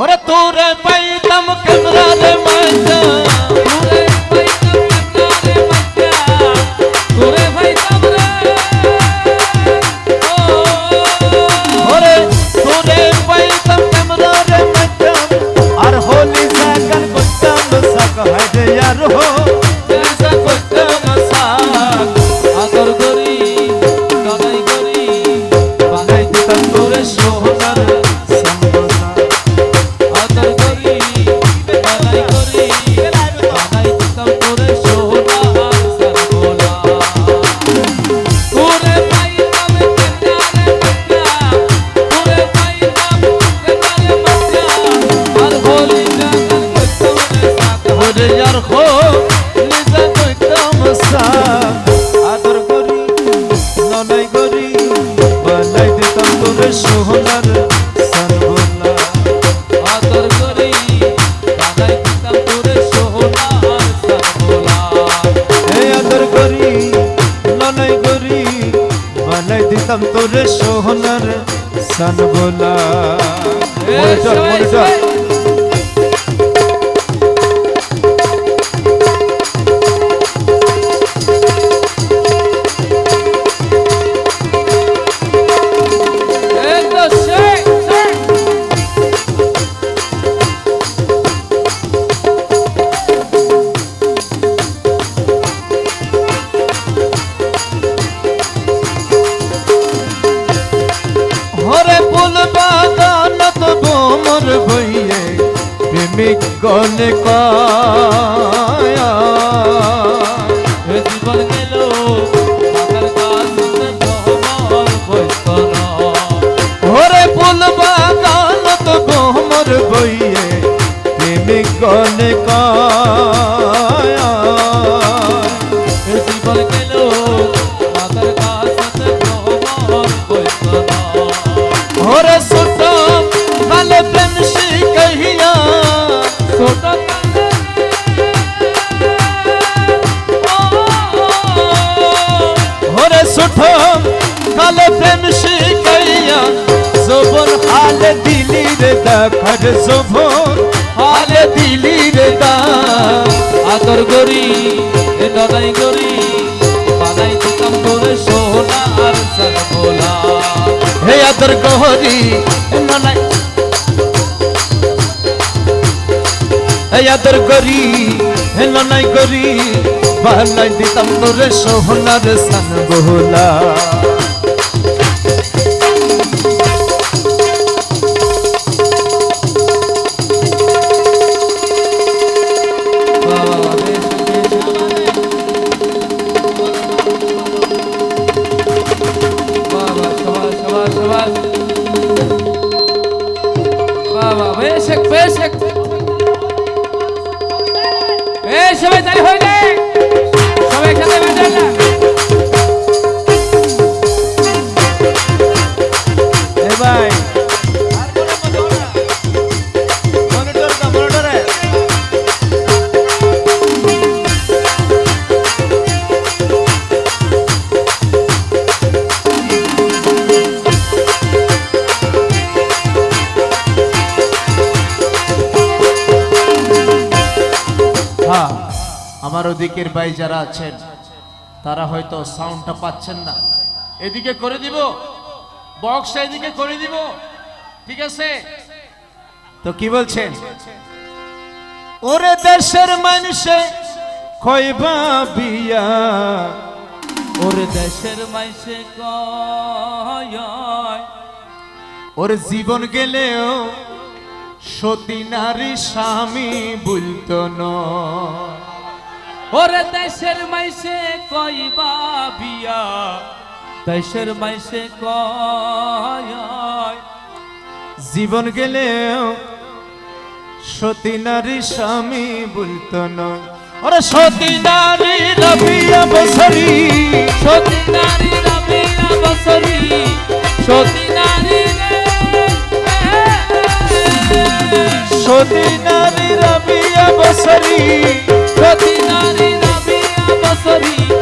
ওরে তোরে পাইতাম কেমরা রে মাইজা আদর করি ননাই করি, বানাই দিতাম তোরে সোহনার সনবলা আদর করি, বানাই দিতাম তোরে সোহনার সরবলা এই আদর করি ননাই করি, বানাই দিতাম তোরে সোহনার সনবলা মনিটর মনিটর গনে কায়া। জীবন গেল হরে ফুল বাগানত বোমর বইয়ে প্রেমিক গনে কায়া। জীবন গেল মাথার কাছে হরে দিলি রে দেখার জবর হালে দিলি রে দা আদর করি, এ ননাই করি, বানাই দিতাম তোরে সোনা আর সরবলা হে আদর গহরি ননাই হে আদর করি হে ননাই করি, বানাই দিতাম তোরে সোহনার সান সবাই তালি হইলে ওদিকের ভাই যারা আছেন, তারা হয়তো সাউন্ডটা পাচ্ছেন না। এদিকে করে দিব। বক্সটা এদিকে করে দিব। ঠিক আছে? তো কি বলছেন? ওরে দেশের মানুষে কইবা বিয়া ওরে দেশের মাইসে কয়, ওর জীবন গেলেও সতী নারী স্বামী বলতো নয়। ওরে দেশের মাইসে কইবা বিয়া, দেশের মাইসে কয় জীবন গেলেও সতী নারী স্বামী বলতো নয়। ওরে সতী নারী রবিয়া বছরী সতী নারী রবিয়া বসরি সতী নারী সতী নারী রবিয়া বছরী সতী নারী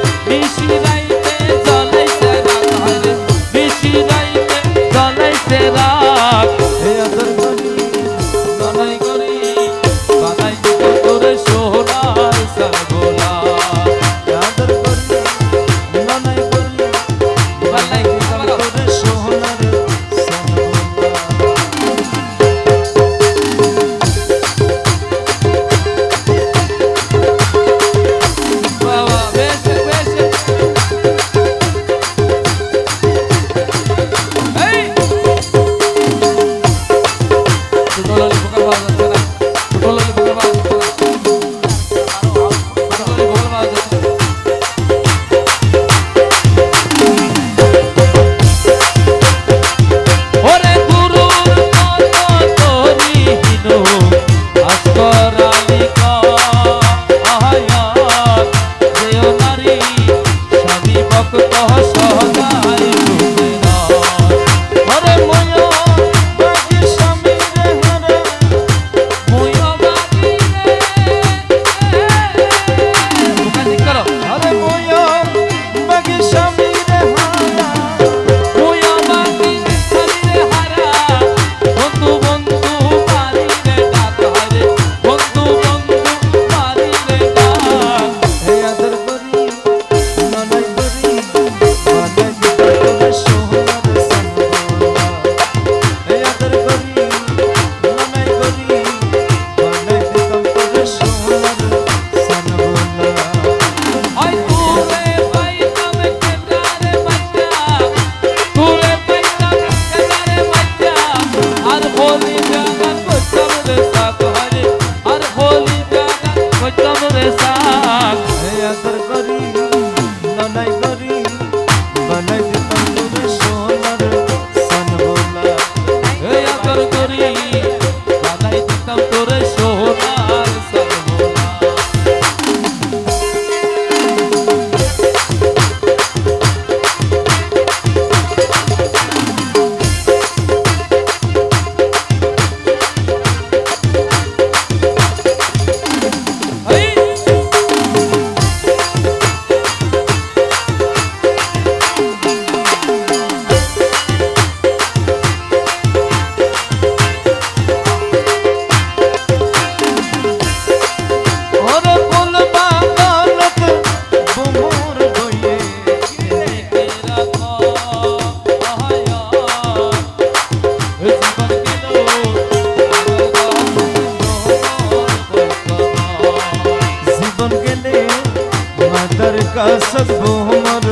का सदगो हमर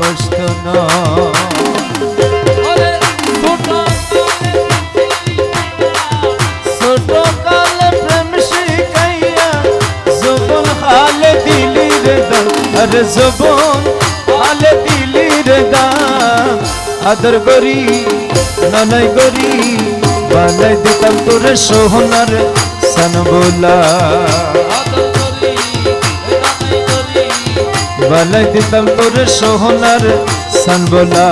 बचतना अरे जबोन हाल दिली रे दाम আদর করি ননয় করি বালাই দিতাম তোর সোহনার সান বোলা বানাই দিতাম তোর সোহনার সানবলা।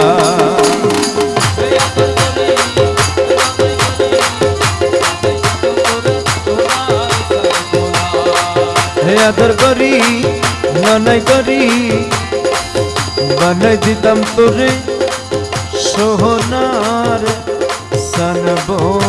আদর করি মনে করি বানাই দিতাম তোর সোহনার সানবলা।